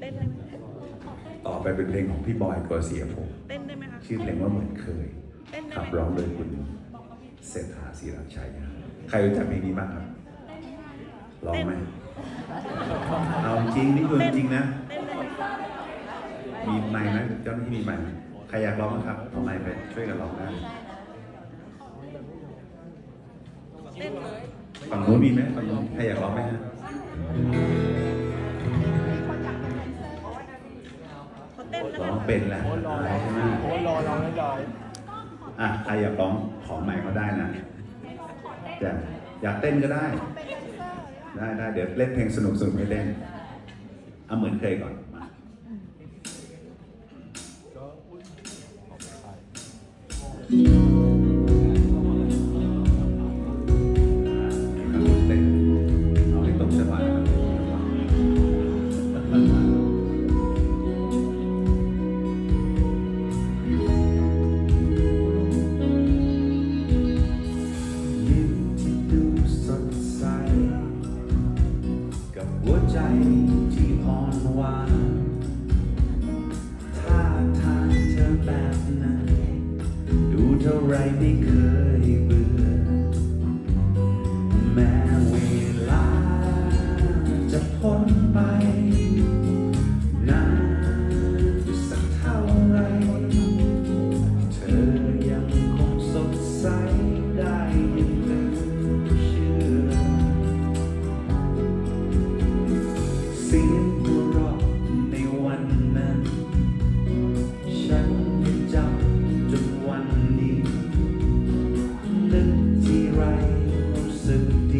เต้นได้ไหมต่อไปเป็นเพลงของพี่บอยกอเสียผมเต้นได้ไหมคะชื่อเพลงว่าเหมือนเคย เต้นได้ขับไหมร้องโดยคุณเศรษฐาศิรัชัยนะใครรู้จักเพลงนี้บ้างครับร้องไหมเอาจริงนี่คือจริงนะ เต้นได้ไหมมีไมค์ไหมเจ้าหน้าที่มีไมค์ไหมใครอยากร้องไหมครับเอาไมค์ไปช่วยกันร้องได้เต้นเลย ฝั่งนู้นมีไหมฝั่งนู้นใครอยากร้องไหมฮะ เต้นแล้วร้กัอนงเป็นแหละโอ้รอใช่ไหมโอ้รอรอไม่รออะใครอยากร้องขอไมค์เขาได้นะอยากอยากเต้นก็ได้ ได้ได้เดี๋ยวเล่นเพลงสนุกสนุกให้เล่นเอาเหมือนเคยก่อนมาก็ หัวใจที่อ่อนหวานท่าทางเธอแบบนั้นดูเท่าไรไม่เคยเบื่อ แม้เวลาจะพ้นไปน สียงหัวเราะในวันนั้น ฉันยังจำจนวันนี้ นึกที่ไรรู้สึกดี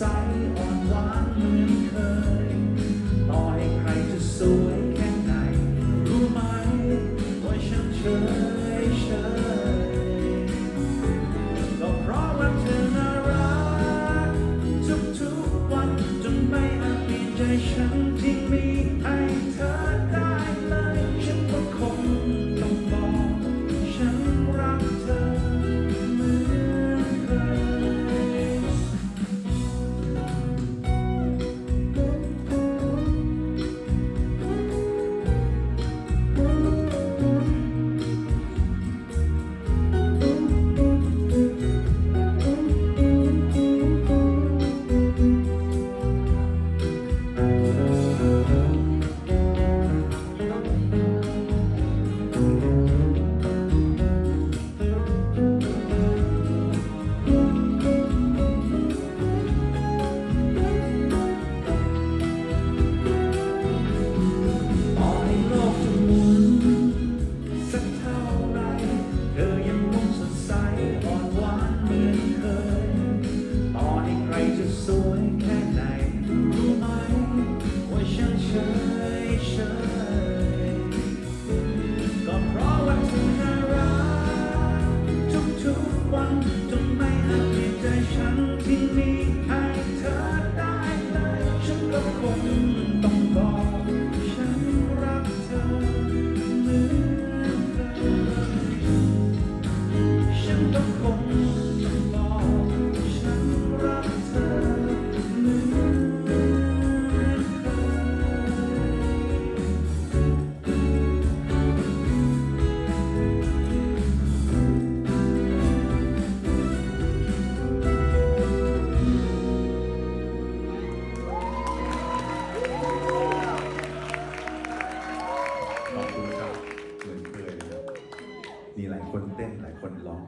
ยัง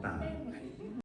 ต่าง